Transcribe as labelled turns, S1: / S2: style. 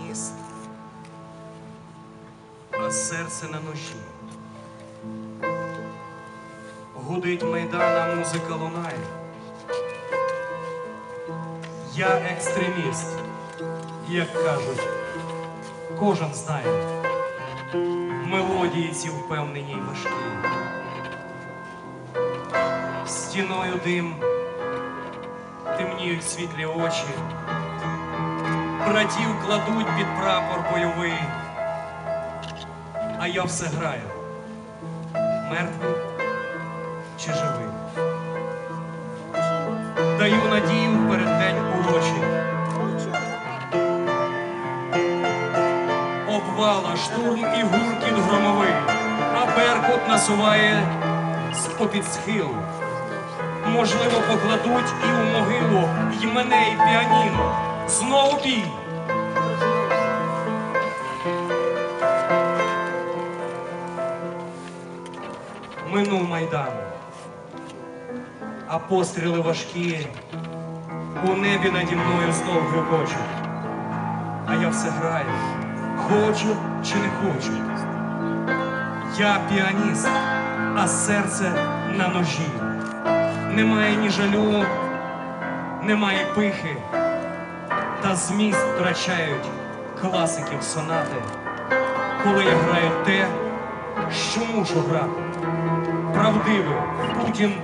S1: Я а серце на ножі. Гудить майдана, музика лунає. Я екстреміст, як кажуть, кожен знає. Мелодії ці впевнені й важкі. Стіною дим, темніють світлі очі. Братів кладуть під прапор бойовий, а я все граю. Мертвий чи живий? Даю надію в переддень урочий. Обвала, штурм і гуркіт громовий, а беркут насуває з-попід схилу. Можливо, покладуть і у могилу й мене, і піаніно. Знову бій. Минув майдан, а постріли важкі у небі наді мною знов грюкочуть. А я все граю, хочу чи не хочу. Я піаніст, а серце на ножі. Немає ні жалю, немає пихи, та зміст втрачають класиків сонати, коли я граю те, що мушу грати. Правдиве, Путін